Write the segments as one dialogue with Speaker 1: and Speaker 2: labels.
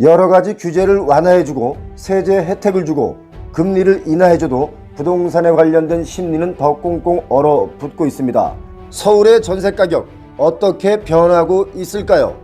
Speaker 1: 여러 가지 규제를 완화해주고 세제 혜택을 주고 금리를 인하해줘도 부동산에 관련된 심리는 더 꽁꽁 얼어붙고 있습니다. 서울의 전세 가격 어떻게 변하고 있을까요?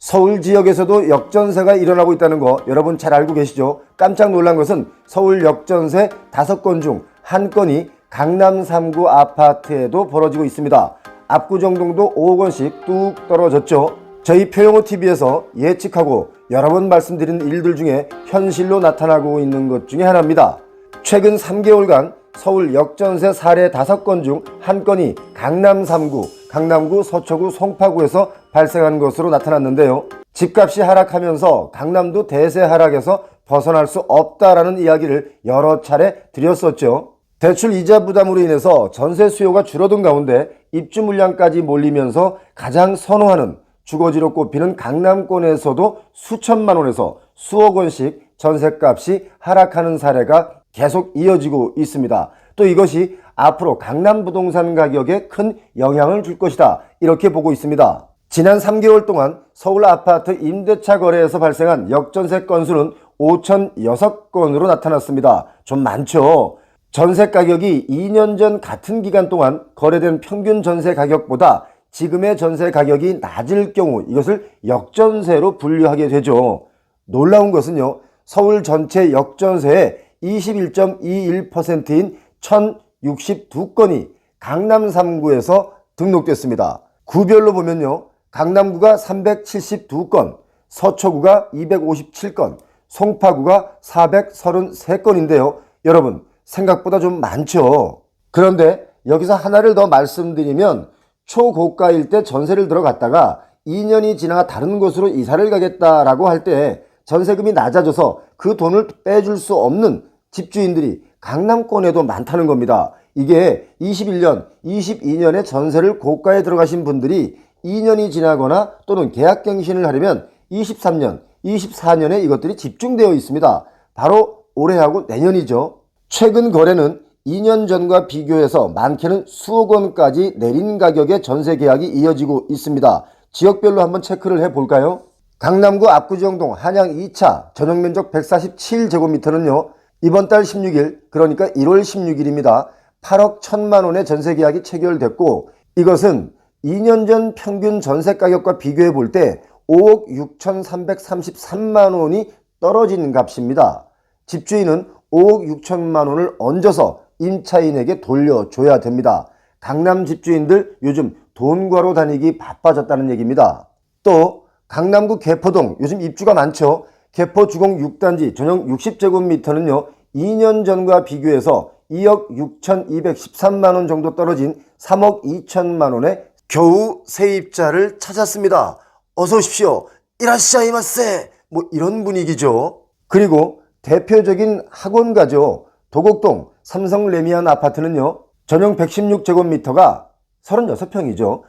Speaker 1: 서울 지역에서도 역전세가 일어나고 있다는 거 여러분 잘 알고 계시죠? 깜짝 놀란 것은 서울 역전세 5건 중한 건이 강남 3구 아파트에도 벌어지고 있습니다. 압구정동도 5억 원씩 뚝 떨어졌죠. 저희 표영호 TV에서 예측하고 여러 번 말씀드린 일들 중에 현실로 나타나고 있는 것 중에 하나입니다. 최근 3개월간 서울 역전세 사례 5건 중 한 건이 강남 3구, 강남구, 서초구, 송파구에서 발생한 것으로 나타났는데요. 집값이 하락하면서 강남도 대세 하락에서 벗어날 수 없다라는 이야기를 여러 차례 드렸었죠. 대출 이자 부담으로 인해서 전세 수요가 줄어든 가운데 입주 물량까지 몰리면서 가장 선호하는 주거지로 꼽히는 강남권에서도 수천만 원에서 수억 원씩 전세값이 하락하는 사례가 계속 이어지고 있습니다. 또 이것이 앞으로 강남 부동산 가격에 큰 영향을 줄 것이다. 이렇게 보고 있습니다. 지난 3개월 동안 서울 아파트 임대차 거래에서 발생한 역전세 건수는 5,006건으로 나타났습니다. 좀 많죠? 전세 가격이 2년 전 같은 기간 동안 거래된 평균 전세 가격보다 지금의 전세 가격이 낮을 경우 이것을 역전세로 분류하게 되죠. 놀라운 것은요. 서울 전체 역전세의 21.21%인 1062건이 강남 3구에서 등록됐습니다. 구별로 보면요. 강남구가 372건, 서초구가 257건, 송파구가 433건인데요. 여러분, 생각보다 좀 많죠. 그런데 여기서 하나를 더 말씀드리면 초고가일 때 전세를 들어갔다가 2년이 지나 다른 곳으로 이사를 가겠다라고 할 때 전세금이 낮아져서 그 돈을 빼줄 수 없는 집주인들이 강남권에도 많다는 겁니다. 이게 21년, 22년에 전세를 고가에 들어가신 분들이 2년이 지나거나 또는 계약갱신을 하려면 23년, 24년에 이것들이 집중되어 있습니다. 바로 올해하고 내년이죠. 최근 거래는 2년 전과 비교해서 많게는 수억 원까지 내린 가격의 전세 계약이 이어지고 있습니다. 지역별로 한번 체크를 해 볼까요? 강남구 압구정동 한양 2차 전용 면적 147제곱미터는요. 이번 달 16일 그러니까 1월 16일입니다. 8억 1천만 원의 전세 계약이 체결됐고 이것은 2년 전 평균 전세 가격과 비교해 볼 때 5억 6,333만 원이 떨어진 값입니다. 집주인은 5억 6천만 원을 얹어서 임차인에게 돌려줘야 됩니다. 강남 집주인들 요즘 돈 과로 다니기 바빠졌다는 얘기입니다. 또 강남구 개포동 요즘 입주가 많죠. 개포 주공 6단지 전용 60제곱미터는요. 2년 전과 비교해서 2억 6,213만 원 정도 떨어진 3억 2천만 원의 겨우 세입자를 찾았습니다. 어서 오십시오. 이라시아이마세. 뭐 이런 분위기죠. 그리고 대표적인 학원가죠. 도곡동 삼성 레미안 아파트는요. 전용 116제곱미터가 36평이죠.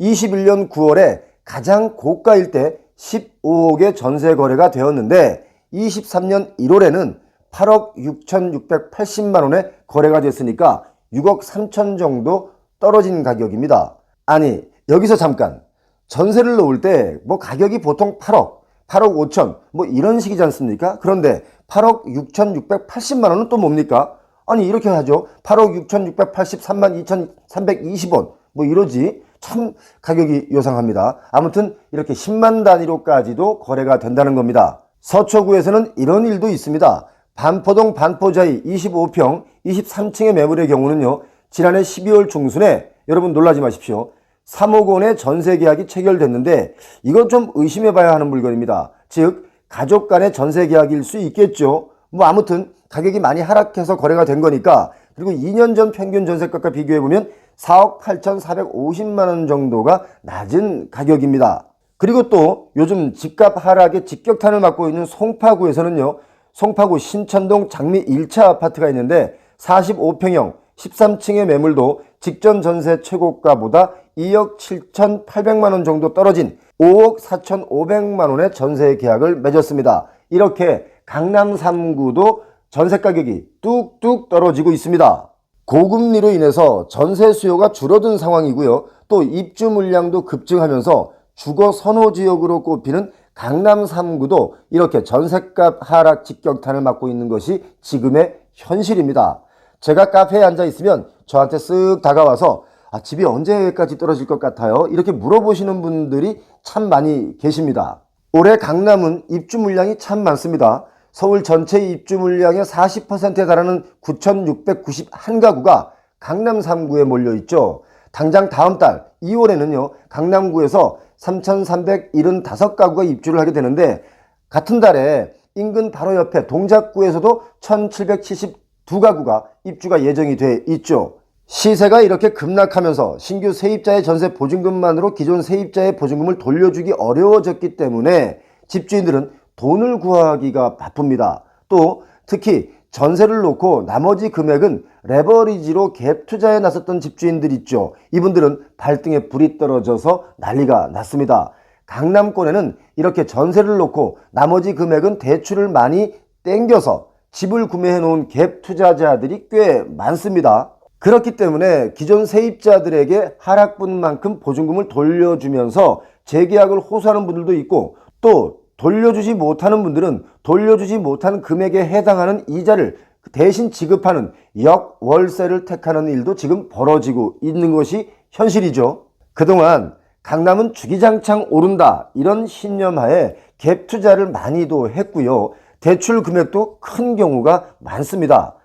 Speaker 1: 21년 9월에 가장 고가일 때 15억의 전세 거래가 되었는데 23년 1월에는 8억 6,680만 원에 거래가 됐으니까 6억 3천 정도 떨어진 가격입니다. 아니 여기서 잠깐 전세를 놓을 때 뭐 가격이 보통 8억, 8억 5천 뭐 이런 식이지 않습니까? 그런데 8억 6,680만 원은 또 뭡니까? 아니 이렇게 하죠. 8억 6,683만 2,320원 뭐 이러지. 참 가격이 요상합니다. 아무튼 이렇게 10만 단위로까지도 거래가 된다는 겁니다. 서초구에서는 이런 일도 있습니다. 반포동 반포자이 25평 23층의 매물의 경우는요. 지난해 12월 중순에 여러분 놀라지 마십시오. 3억 원의 전세 계약이 체결됐는데 이건 좀 의심해 봐야 하는 물건입니다. 즉 가족 간의 전세 계약일 수 있겠죠. 뭐 아무튼 가격이 많이 하락해서 거래가 된 거니까 그리고 2년 전 평균 전세가과 비교해 보면 4억 8,450만 원 정도가 낮은 가격입니다. 그리고 또 요즘 집값 하락에 직격탄을 맞고 있는 송파구에서는요. 송파구 신천동 장미 1차 아파트가 있는데 45평형 13층의 매물도 직전 전세 최고가보다 2억 7,800만 원 정도 떨어진 5억 4,500만 원의 전세 계약을 맺었습니다. 이렇게 강남 3구도 전세 가격이 뚝뚝 떨어지고 있습니다. 고금리로 인해서 전세 수요가 줄어든 상황이고요. 또 입주 물량도 급증하면서 주거 선호 지역으로 꼽히는 강남 3구도 이렇게 전셋값 하락 직격탄을 맞고 있는 것이 지금의 현실입니다. 제가 카페에 앉아 있으면 저한테 쓱 다가와서 아, 집이 언제까지 떨어질 것 같아요? 이렇게 물어보시는 분들이 참 많이 계십니다. 올해 강남은 입주 물량이 참 많습니다. 서울 전체 입주 물량의 40%에 달하는 9,691가구가 강남 3구에 몰려 있죠. 당장 다음 달 2월에는요, 강남구에서 3,375가구가 입주를 하게 되는데, 같은 달에 인근 바로 옆에 동작구에서도 1,772가구가 입주가 예정이 돼 있죠. 시세가 이렇게 급락하면서 신규 세입자의 전세 보증금만으로 기존 세입자의 보증금을 돌려주기 어려워졌기 때문에 집주인들은 돈을 구하기가 바쁩니다. 또 특히 전세를 놓고 나머지 금액은 레버리지로 갭 투자에 나섰던 집주인들 있죠. 이분들은 발등에 불이 떨어져서 난리가 났습니다. 강남권에는 이렇게 전세를 놓고 나머지 금액은 대출을 많이 땡겨서 집을 구매해 놓은 갭 투자자들이 꽤 많습니다. 그렇기 때문에 기존 세입자들에게 하락분만큼 보증금을 돌려주면서 재계약을 호소하는 분들도 있고 또 돌려주지 못하는 분들은 돌려주지 못한 금액에 해당하는 이자를 대신 지급하는 역월세를 택하는 일도 지금 벌어지고 있는 것이 현실이죠. 그동안 강남은 주기장창 오른다 이런 신념하에 갭 투자를 많이도 했고요. 대출 금액도 큰 경우가 많습니다.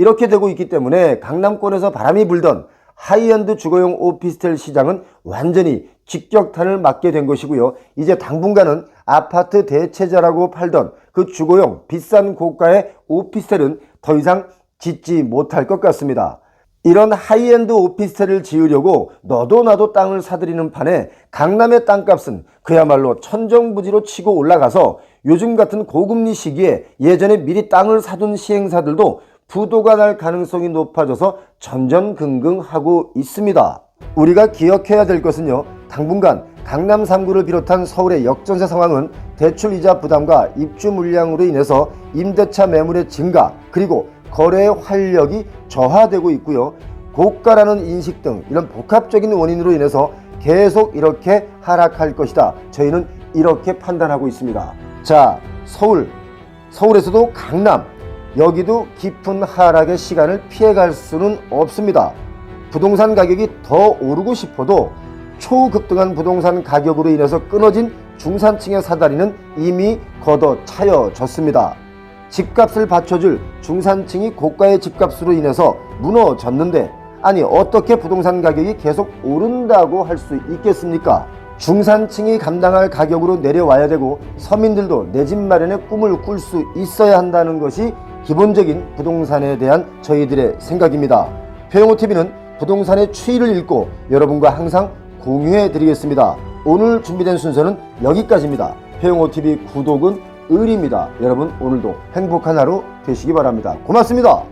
Speaker 1: 이렇게 되고 있기 때문에 강남권에서 바람이 불던 하이엔드 주거용 오피스텔 시장은 완전히 직격탄을 맞게 된 것이고요. 이제 당분간은 아파트 대체자라고 팔던 그 주거용 비싼 고가의 오피스텔은 더 이상 짓지 못할 것 같습니다. 이런 하이엔드 오피스텔을 지으려고 너도 나도 땅을 사들이는 판에 강남의 땅값은 그야말로 천정부지로 치고 올라가서 요즘 같은 고금리 시기에 예전에 미리 땅을 사둔 시행사들도 부도가 날 가능성이 높아져서 전전긍긍하고 있습니다. 우리가 기억해야 될 것은요. 당분간 강남 3구를 비롯한 서울의 역전세 상황은 대출 이자 부담과 입주 물량으로 인해서 임대차 매물의 증가 그리고 거래의 활력이 저하되고 있고요. 고가라는 인식 등 이런 복합적인 원인으로 인해서 계속 이렇게 하락할 것이다. 저희는 이렇게 판단하고 있습니다. 자, 서울, 서울에서도 강남, 여기도 깊은 하락의 시간을 피해갈 수는 없습니다. 부동산 가격이 더 오르고 싶어도 초급등한 부동산 가격으로 인해서 끊어진 중산층의 사다리는 이미 걷어 차여졌습니다. 집값을 받쳐줄 중산층이 고가의 집값으로 인해서 무너졌는데 아니 어떻게 부동산 가격이 계속 오른다고 할 수 있겠습니까? 중산층이 감당할 가격으로 내려와야 되고 서민들도 내 집 마련의 꿈을 꿀 수 있어야 한다는 것이 기본적인 부동산에 대한 저희들의 생각입니다. 표영호 TV는 부동산의 추이를 읽고 여러분과 항상 공유해 드리겠습니다. 오늘 준비된 순서는 여기까지입니다. 표영호 TV 구독은 의리입니다. 여러분 오늘도 행복한 하루 되시기 바랍니다. 고맙습니다.